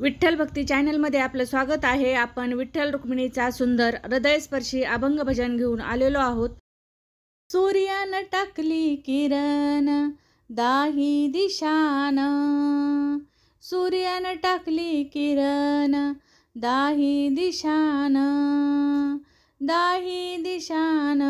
विठ्ठल भक्ती चॅनलमध्ये आपलं स्वागत आहे. आपण विठ्ठल रुक्मिणीचा सुंदर हृदयस्पर्शी अभंग भजन घेऊन आलेलो आहोत. सूर्यानं टाकली किरण दाही दिशान. सूर्यानं टाकली किरण दाही दिशान. दाही दिशान.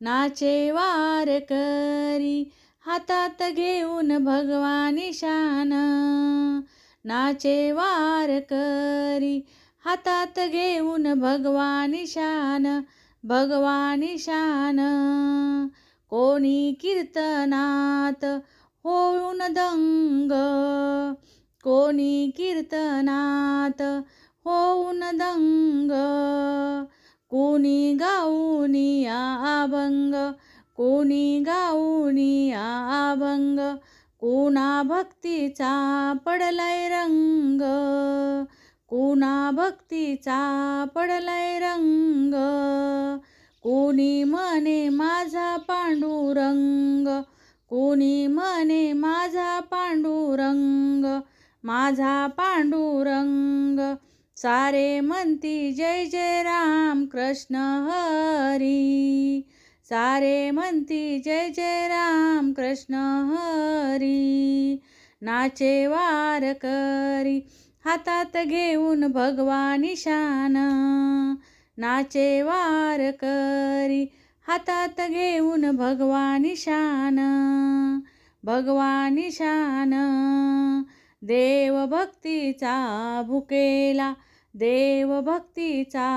नाचे वार करी हातात घेऊन भगवानी शान नाचे वार करी. हातात घेऊन भगवानी शान भगवानी शान. कोणी कीर्तनात होऊन दंग कोणी कीर्तनात होऊन दंग. कोणी गाऊनिया अभंग कोणी गाऊनिया अभंग कोणा भक्तीचा पडलाय रंग? कोणा भक्तीचा पडलाय रंग? कोणी म्हणे माझा पांडुरंग? कोणी म्हणे माझा पांडुरंग? माझा पांडुरंग सारे म्हणती जय जय राम कृष्ण हरी। सारे म्हणती जय जय राम कृष्ण हरी. नाचे वार करी हातात घेऊन भगवानी शान नाचे वार करी हातात घेऊन भगवानी शान भगवानी शान देवभक्तीचा भुकेला देवभक्तीचा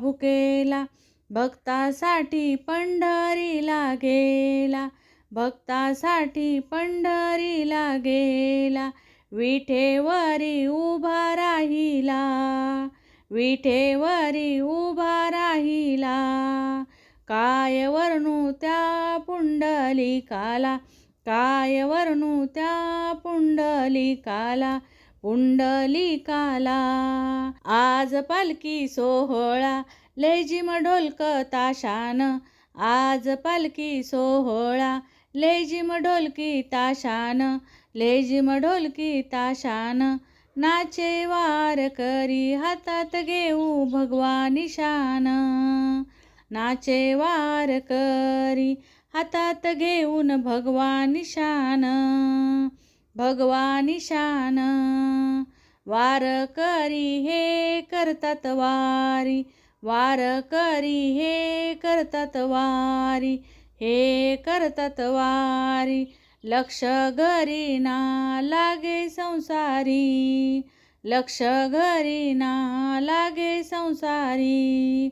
भुकेला भक्तासाठी पंढरीला गेला भक्तासाठी पंढरीला गेला विठेवरी उभा राहिला विठेवरी उभा राहिला. काय वर्णू त्या पुंडलिकाला काय वर्णू त्या पुंडलिकाला पुंडलिकाला. आज पालखी सोहळा लेझिम ढोलक ताशान. आज पालखी सोहळा. लेजिम ढोलकी ताशान. लेजिम ढोलकी ताशान. नाचे वार करी हातात घेऊ भगवा निशान नाचे वार करी हातात घेऊन भगवा निशान भगवा निशान वार करी हे करतात वारी. वार करी हे करतात वारी हे करतात वारी. लक्ष घरी ना लागे संसारी लक्ष घरी ना लागे संसारी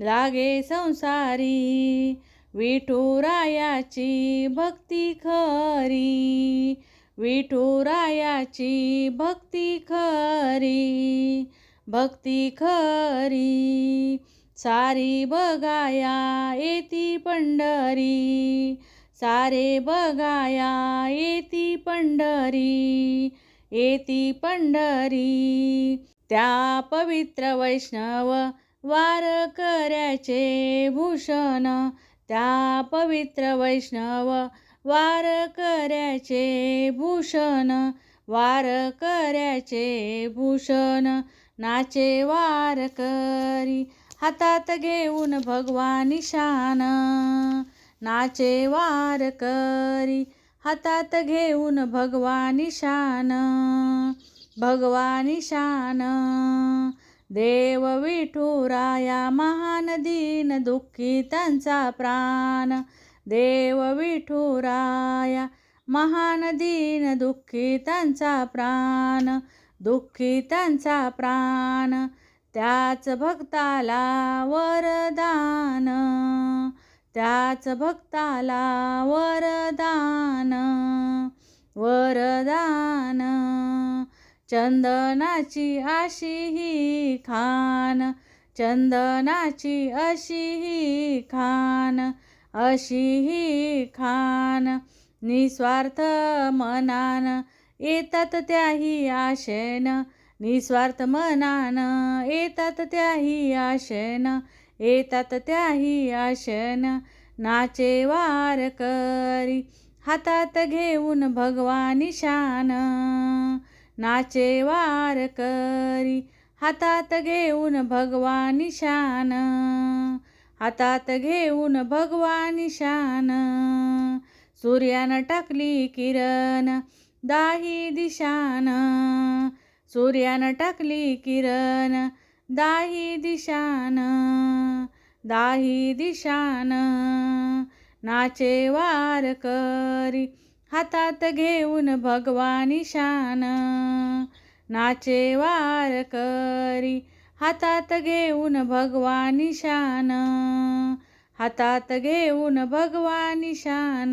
लागे संसारी. विठुरायाची भक्ती खरी विठुरायाची भक्ती खरी. भक्ती खरी. सारी बगाया येती पंढरी. सारे बगाया येती पंढरी. येती पंढरी. त्या पवित्र वैष्णव वार कर्याचे भूषण. त्या पवित्र वैष्णव वार कर्याचे भूषण. वार कर्याचे भूषण. नाचे वार करी हातात घेऊन भगवानी शान नाचे वार करी हातात घेऊन भगवानी शान भगवानी शान देव विठुराया महान दीन दुःखी त्यांचा प्राण. देव विठुराया महान दीन दुःखी त्यांचा प्राण. दुःखी त्यांचा प्राण त्याच भक्ताला वरदान. त्याच भक्ताला वरदान वरदान. चंदनाची अशी ही खान चंदनाची अशी ही खान अशी ही खान. निस्वार्थ मनान येतात त्याही आशेन निस्वार्थ मनान. येतात त्याही आशेन येतात त्याही आशेन. नाचे वार करी हातात घेऊन भगवानी शान. नाचे वार करी हातात घेऊन भगवानी शान. हातात घेऊन भगवानी शान. सूर्यानं टाकली किरण दाही दिशान. सूर्यानं टाकली किरण दाही दिशान. दाही दिशान. नाचे वार करी हातात घेऊन भगवानी शान नाचे वार करी हातात घेऊन भगवानी शान हातात घेऊन भगवानी शान